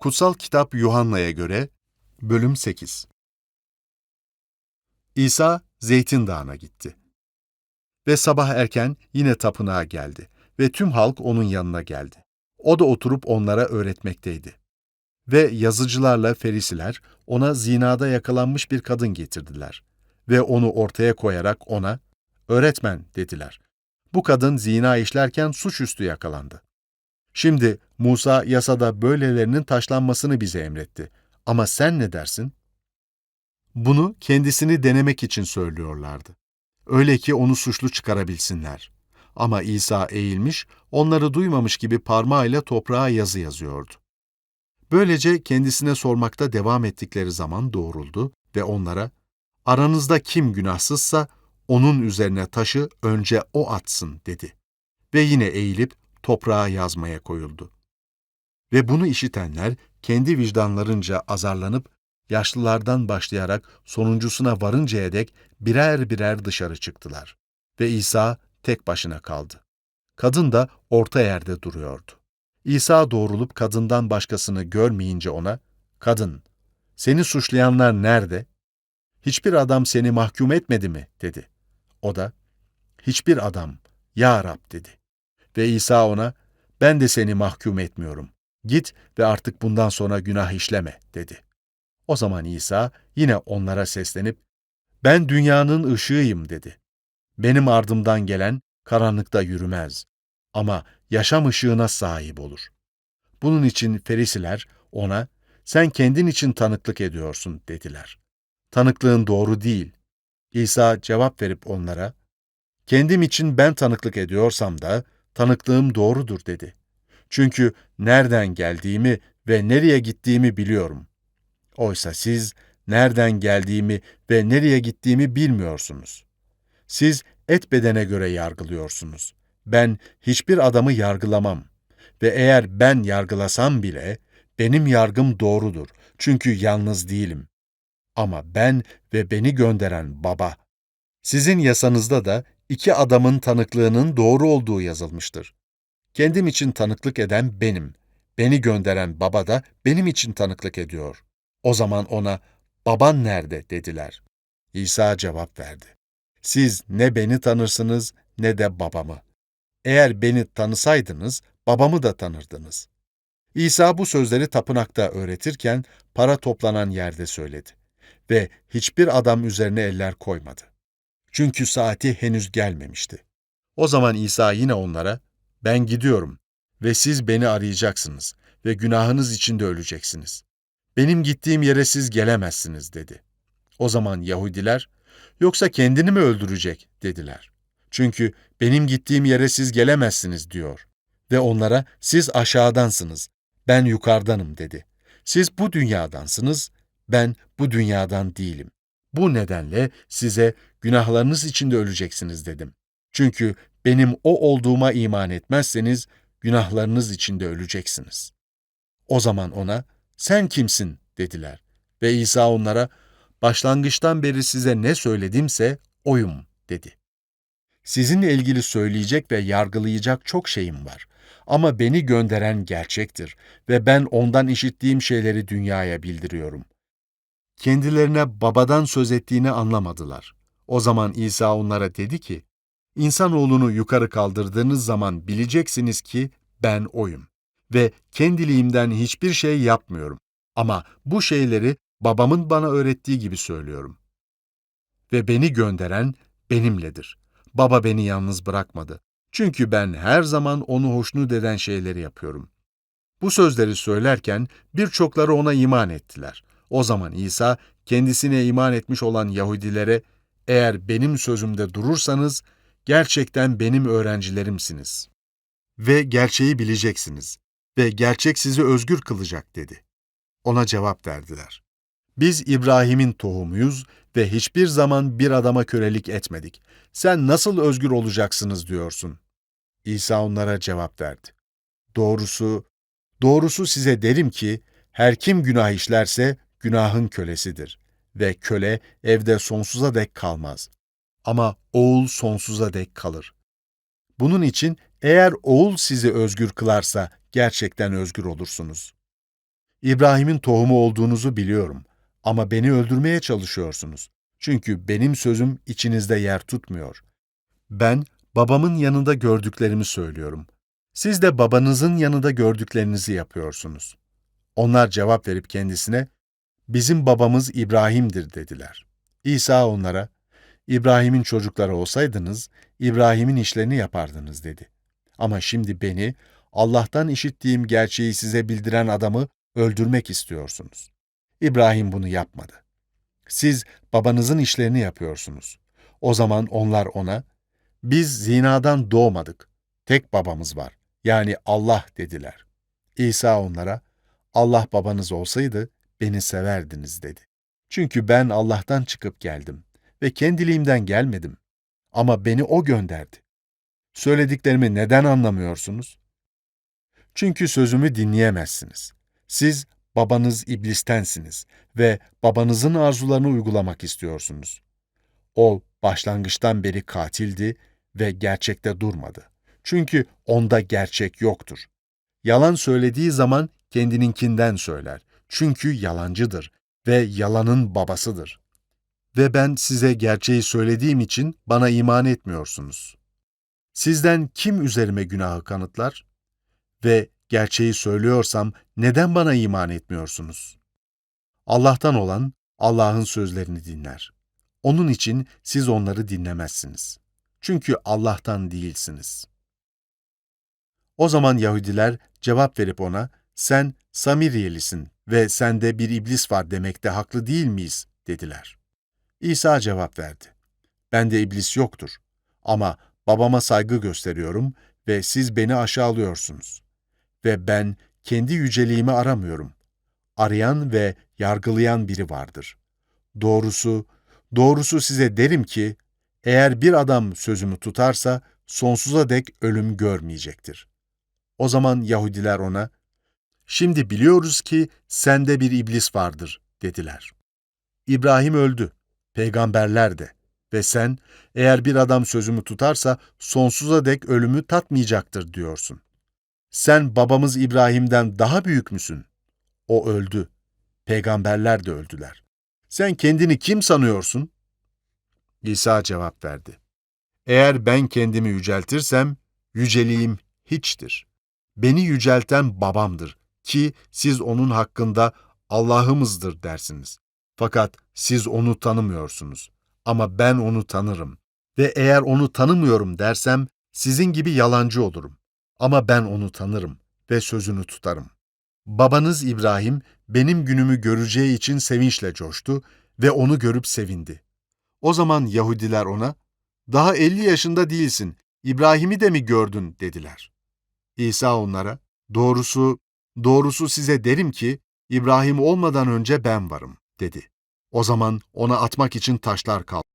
Kutsal Kitap Yuhanna'ya göre Bölüm 8 İsa Zeytin Dağı'na gitti. Ve sabah erken yine tapınağa geldi ve tüm halk onun yanına geldi. O da oturup onlara öğretmekteydi. Ve yazıcılarla ferisiler ona zinada yakalanmış bir kadın getirdiler. Ve onu ortaya koyarak ona, öğretmen dediler. Bu kadın zina işlerken suçüstü yakalandı. Şimdi Musa yasada böylelerinin taşlanmasını bize emretti. Ama sen ne dersin? Bunu kendisini denemek için söylüyorlardı. Öyle ki onu suçlu çıkarabilsinler. Ama İsa eğilmiş, onları duymamış gibi parmağıyla toprağa yazı yazıyordu. Böylece kendisine sormakta devam ettikleri zaman doğruldu ve onlara, aranızda kim günahsızsa onun üzerine taşı önce o atsın dedi. Ve yine eğilip toprağa yazmaya koyuldu. Ve bunu işitenler kendi vicdanlarınca azarlanıp yaşlılardan başlayarak sonuncusuna varıncaya dek birer birer dışarı çıktılar. Ve İsa tek başına kaldı. Kadın da orta yerde duruyordu. İsa doğrulup kadından başkasını görmeyince ona, ''Kadın, seni suçlayanlar nerede? Hiçbir adam seni mahkum etmedi mi?'' dedi. O da, ''Hiçbir adam, ya Rab'' dedi. Ve İsa ona, ben de seni mahkum etmiyorum. Git ve artık bundan sonra günah işleme, dedi. O zaman İsa yine onlara seslenip, ben dünyanın ışığıyım, dedi. Benim ardımdan gelen karanlıkta yürümez ama yaşam ışığına sahip olur. Bunun için Ferisiler ona, sen kendin için tanıklık ediyorsun, dediler. Tanıklığın doğru değil. İsa cevap verip onlara, kendim için ben tanıklık ediyorsam da, tanıklığım doğrudur dedi. Çünkü nereden geldiğimi ve nereye gittiğimi biliyorum. Oysa siz nereden geldiğimi ve nereye gittiğimi bilmiyorsunuz. Siz et bedene göre yargılıyorsunuz. Ben hiçbir adamı yargılamam. Ve eğer ben yargılasam bile benim yargım doğrudur. Çünkü yalnız değilim. Ama ben ve beni gönderen Baba. Sizin yasanızda da iki adamın tanıklığının doğru olduğu yazılmıştır. Kendim için tanıklık eden benim. Beni gönderen baba da benim için tanıklık ediyor. O zaman ona, baban nerede dediler. İsa cevap verdi. Siz ne beni tanırsınız ne de babamı. Eğer beni tanısaydınız, babamı da tanırdınız. İsa bu sözleri tapınakta öğretirken para toplanan yerde söyledi. Ve hiçbir adam üzerine eller koymadı. Çünkü saati henüz gelmemişti. O zaman İsa yine onlara, ben gidiyorum ve siz beni arayacaksınız ve günahınız içinde öleceksiniz. Benim gittiğim yere siz gelemezsiniz dedi. O zaman Yahudiler, yoksa kendini mi öldürecek dediler. Çünkü benim gittiğim yere siz gelemezsiniz diyor. Ve onlara siz aşağıdansınız, ben yukarıdanım dedi. Siz bu dünyadansınız, ben bu dünyadan değilim. Bu nedenle size günahlarınız içinde öleceksiniz dedim. Çünkü benim o olduğuma iman etmezseniz günahlarınız içinde öleceksiniz. O zaman ona, sen kimsin dediler. Ve İsa onlara, başlangıçtan beri size ne söyledimse oyum dedi. Sizinle ilgili söyleyecek ve yargılayacak çok şeyim var. Ama beni gönderen gerçektir ve ben ondan işittiğim şeyleri dünyaya bildiriyorum. Kendilerine babadan söz ettiğini anlamadılar. O zaman İsa onlara dedi ki, İnsanoğlunu yukarı kaldırdığınız zaman bileceksiniz ki ben oyum ve kendiliğimden hiçbir şey yapmıyorum. Ama bu şeyleri babamın bana öğrettiği gibi söylüyorum. Ve beni gönderen benimledir. Baba beni yalnız bırakmadı. Çünkü ben her zaman onu hoşnut eden şeyleri yapıyorum. Bu sözleri söylerken birçokları ona iman ettiler. O zaman İsa kendisine iman etmiş olan Yahudilere eğer benim sözümde durursanız gerçekten benim öğrencilerimsiniz. Ve gerçeği bileceksiniz ve gerçek sizi özgür kılacak dedi. Ona cevap verdiler. Biz İbrahim'in tohumuyuz ve hiçbir zaman bir adama kölelik etmedik. Sen nasıl özgür olacaksınız diyorsun. İsa onlara cevap verdi. Doğrusu, doğrusu size derim ki, her kim günah işlerse günahın kölesidir ve köle evde sonsuza dek kalmaz ama oğul sonsuza dek kalır. Bunun için eğer oğul sizi özgür kılarsa gerçekten özgür olursunuz. İbrahim'in tohumu olduğunuzu biliyorum ama beni öldürmeye çalışıyorsunuz. Çünkü benim sözüm içinizde yer tutmuyor. Ben babamın yanında gördüklerimi söylüyorum. Siz de babanızın yanında gördüklerinizi yapıyorsunuz. Onlar cevap verip kendisine, bizim babamız İbrahim'dir dediler. İsa onlara, İbrahim'in çocukları olsaydınız, İbrahim'in işlerini yapardınız dedi. Ama şimdi beni, Allah'tan işittiğim gerçeği size bildiren adamı öldürmek istiyorsunuz. İbrahim bunu yapmadı. Siz babanızın işlerini yapıyorsunuz. O zaman onlar ona, biz zinadan doğmadık, tek babamız var, yani Allah dediler. İsa onlara, Allah babanız olsaydı beni severdiniz dedi. Çünkü ben Allah'tan çıkıp geldim ve kendiliğimden gelmedim. Ama beni O gönderdi. Söylediklerimi neden anlamıyorsunuz? Çünkü sözümü dinleyemezsiniz. Siz babanız iblistensiniz ve babanızın arzularını uygulamak istiyorsunuz. O başlangıçtan beri katildi ve gerçekte durmadı. Çünkü onda gerçek yoktur. Yalan söylediği zaman kendininkinden söyler. Çünkü yalancıdır ve yalanın babasıdır. Ve ben size gerçeği söylediğim için bana iman etmiyorsunuz. Sizden kim üzerime günahı kanıtlar? Ve gerçeği söylüyorsam neden bana iman etmiyorsunuz? Allah'tan olan Allah'ın sözlerini dinler. Onun için siz onları dinlemezsiniz. Çünkü Allah'tan değilsiniz. O zaman Yahudiler cevap verip ona, sen Samiriyelisin ve sende bir iblis var demekte haklı değil miyiz? dediler. İsa cevap verdi. Bende iblis yoktur ama babama saygı gösteriyorum ve siz beni aşağılıyorsunuz. Ve ben kendi yüceliğimi aramıyorum. Arayan ve yargılayan biri vardır. Doğrusu, doğrusu size derim ki, eğer bir adam sözümü tutarsa sonsuza dek ölüm görmeyecektir. O zaman Yahudiler ona, Şimdi biliyoruz ki sende bir iblis vardır, dediler. İbrahim öldü, peygamberler de ve sen, eğer bir adam sözümü tutarsa sonsuza dek ölümü tatmayacaktır diyorsun. Sen babamız İbrahim'den daha büyük müsün? O öldü, peygamberler de öldüler. Sen kendini kim sanıyorsun? İsa cevap verdi. Eğer ben kendimi yüceltirsem, yüceliğim hiçtir. Beni yücelten babamdır ki siz onun hakkında Allah'ımızdır dersiniz. Fakat siz onu tanımıyorsunuz. Ama ben onu tanırım. Ve eğer onu tanımıyorum dersem sizin gibi yalancı olurum. Ama ben onu tanırım ve sözünü tutarım. Babanız İbrahim benim günümü göreceği için sevinçle coştu ve onu görüp sevindi. O zaman Yahudiler ona, daha elli yaşında değilsin, İbrahim'i de mi gördün dediler. İsa onlara, doğrusu, doğrusu size derim ki, İbrahim olmadan önce ben varım, dedi. O zaman ona atmak için taşlar kaldı.